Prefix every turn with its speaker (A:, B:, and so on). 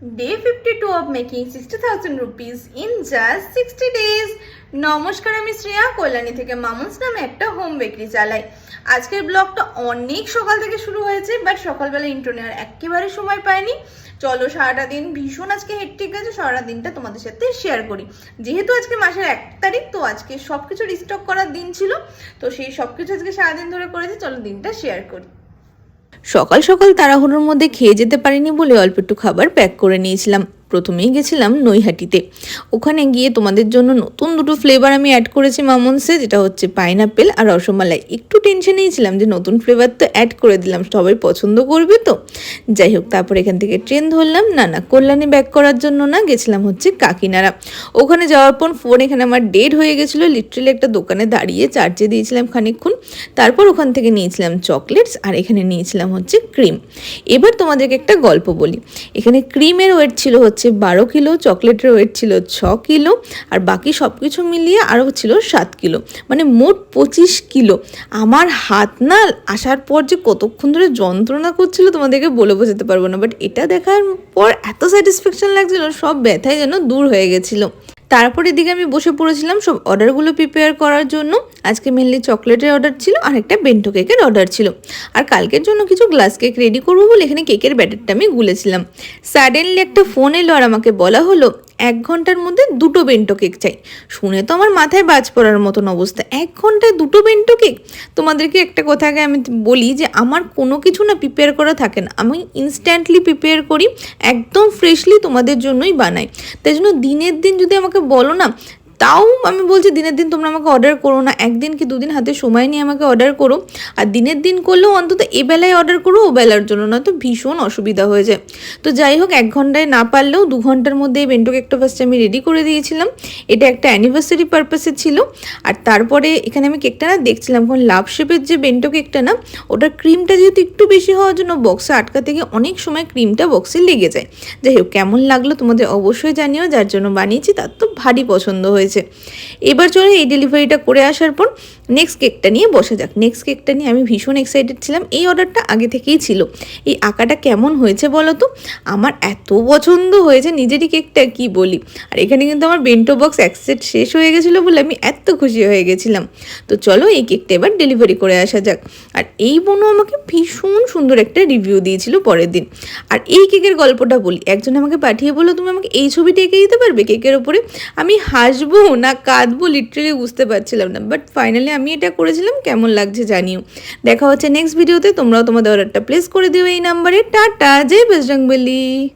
A: Day 52 of making 60,000 rupees in just 60 days. নমস্কার আমি শ্রেয়া। কল্যাণী থেকে মামুন্স নামে একটা হোম বেকারি চালাই। আজকের ব্লগটা অনেক সকাল থেকে শুরু হয়েছে বাট সকালবেলা ইন্টো নেওয়ার একেবারে সময় পাইনি। চলো সারাটা দিন ভীষণ আজকে হেক্টিক আছে সারা দিনটা তোমাদের সাথে শেয়ার করি। যেহেতু আজকে মাসের এক তারিখ তো আজকে সব কিছু রিস্টক করার দিন ছিল তো সেই সব কিছু আজকে সারাদিন ধরে করেছি চলো দিনটা শেয়ার করি।
B: সকাল সকাল তাড়াহুড়োর মধ্যে খেয়ে যেতে পারিনি বলে অল্প একটু খাবার প্যাক করে নিয়েছিলাম। প্রথমেই গেছিলাম নৈহাটিতে। ওখানে গিয়ে তোমাদের জন্য নতুন দুটো ফ্লেভার আমি অ্যাড করেছি মামনসে, যেটা হচ্ছে পাইনাপেল আর রসমালাই। একটু টেনশনেই ছিলাম যে নতুন ফ্লেভার তো অ্যাড করে দিলাম, সবাই পছন্দ করবে তো। যাই হোক, তারপর এখান থেকে ট্রেন ধরলাম। না না, কল্যাণী ব্যাক করার জন্য না, গেছিলাম হচ্ছে কাকিনাড়া। ওখানে যাওয়ার পর ফোন এখানে আমার ডেড হয়ে গেছিল লিটারেলি একটা দোকানে দাঁড়িয়ে চার্জে দিয়েছিলাম খানিকক্ষণ। তারপর ওখান থেকে নিয়েছিলাম চকলেটস আর এখানে নিয়েছিলাম হচ্ছে ক্রিম এবার তোমাদেরকে একটা গল্প বলি। এখানে ক্রিমের ওয়েট ছিল হচ্ছে বারো কিলো, চকলেটের ওয়েট ছিল ছ কিলো, আর বাকি সব কিছু মিলিয়ে আরও ছিল সাত কিলো। মানে মোট পঁচিশ কিলো। আমার হাত না আসার পর যে কতক্ষণ ধরে যন্ত্রণা করছিল তোমাদেরকে বলে বোঝাতে পারব না বাট এটা দেখার পর এত স্যাটিসফ্যাকশন লাগছিল, সব ব্যথাই যেন দূর হয়ে গেছিল। তারপর দিকে আমি বসে পড়েছিলাম সব অর্ডারগুলো প্রিপেয়ার করার জন্য। আজকে মেনলি চকলেটের অর্ডার ছিল আর একটা বেন্টো কেকের অর্ডার ছিল। আর কালকের জন্য কিছু গ্লাস কেক রেডি করব বলে এখানে কেকের ব্যাটারটা আমি গুলেছিলাম। সাডেনলি একটা ফোন এলো আর আমাকে বলা হলো এক ঘণ্টার মধ্যে দুটো বেন্টো কেক চাই। শুনে তো আমার মাথায় বাজ পড়ার মতন অবস্থা। এক ঘন্টায় দুটো বেন্টো কেক তোমাদেরকে একটা কথা আগে আমি বলি যে, আমার কোনো কিছু না প্রিপেয়ার করা থাকে না। আমি ইনস্ট্যান্টলি প্রিপেয়ার করি, একদম ফ্রেশলি তোমাদের জন্যই বানাই। তাই জন্য দিনের দিন যদি আমাকে বলো না তাও আমি বলছি দিনের দিন তোমরা আমাকে অর্ডার করো না। একদিন কি দুদিন হাতে সময় নিয়ে আমাকে অর্ডার করো। আর দিনের দিন করলেও অন্তত এ বেলায় অর্ডার করো, ও বেলার জন্য না তো ভীষণ অসুবিধা হয়ে যায়। তো যাই হোক, এক ঘন্টায় না পারলেও দু ঘণ্টার মধ্যে এই বেন্টো কেকটা ফার্স্টে আমি রেডি করে দিয়েছিলাম। এটা একটা অ্যানিভার্সারি পারপাসে ছিল। আর তারপরে এখানে আমি কেকটা না দেখছিলাম কোন লাভ শেপের যে বেন্টো কেকটা না, ওটার ক্রিমটা যেহেতু একটু বেশি হওয়ার জন্য বক্সে আটকা থেকে অনেক সময় ক্রিমটা বক্সে লেগে যায়। যাই হোক, কেমন লাগল তোমাদের অবশ্যই জানিও, যার জন্য বানিয়েছি তার তো ভারী পছন্দ হয়েছে। এবার চলে এই ডেলিভারিটা করে আসার পর নেক্সট কেকটা নিয়ে বসা যাক। নেক্সট কেকটা নিয়ে আমি ভীষণ এক্সাইটেড ছিলাম। এই অর্ডারটা আগে থেকেই ছিল। এই আঁকাটা কেমন হয়েছে বলো তো? আমার এত পছন্দ হয়েছে নিজেরই কেকটা কি বলি? আর এখানে কিন্তু আমার বেন্টো বক্স এক সেট শেষ হয়ে গেছিল বলে আমি এত খুশি হয়ে গেছিলাম। তো চলো এই কেকটা এবার ডেলিভারি করে আসা যাক। আর এই বোনও আমাকে ভীষণ সুন্দর একটা রিভিউ দিয়েছিল পরের দিন। আর এই কেকের গল্পটা বলি। একজন আমাকে পাঠিয়ে বলল, তুমি আমাকে এই ছবিটা এঁকে দিতে পারবে কেকের ওপরে আমি হাসবো না কাঁদবো? লিটারেলি বুঝতে পারছিলাম না। বাট ফাইনালি আমি এটা করেছিলাম। কেমন লাগছে জানিও। দেখা হচ্ছে নেক্সট ভিডিওতে তোমরাও তোমাদের অর্ডারটা প্লেস করে দিও এই নাম্বারে টাটা! জয় বজরংবলী!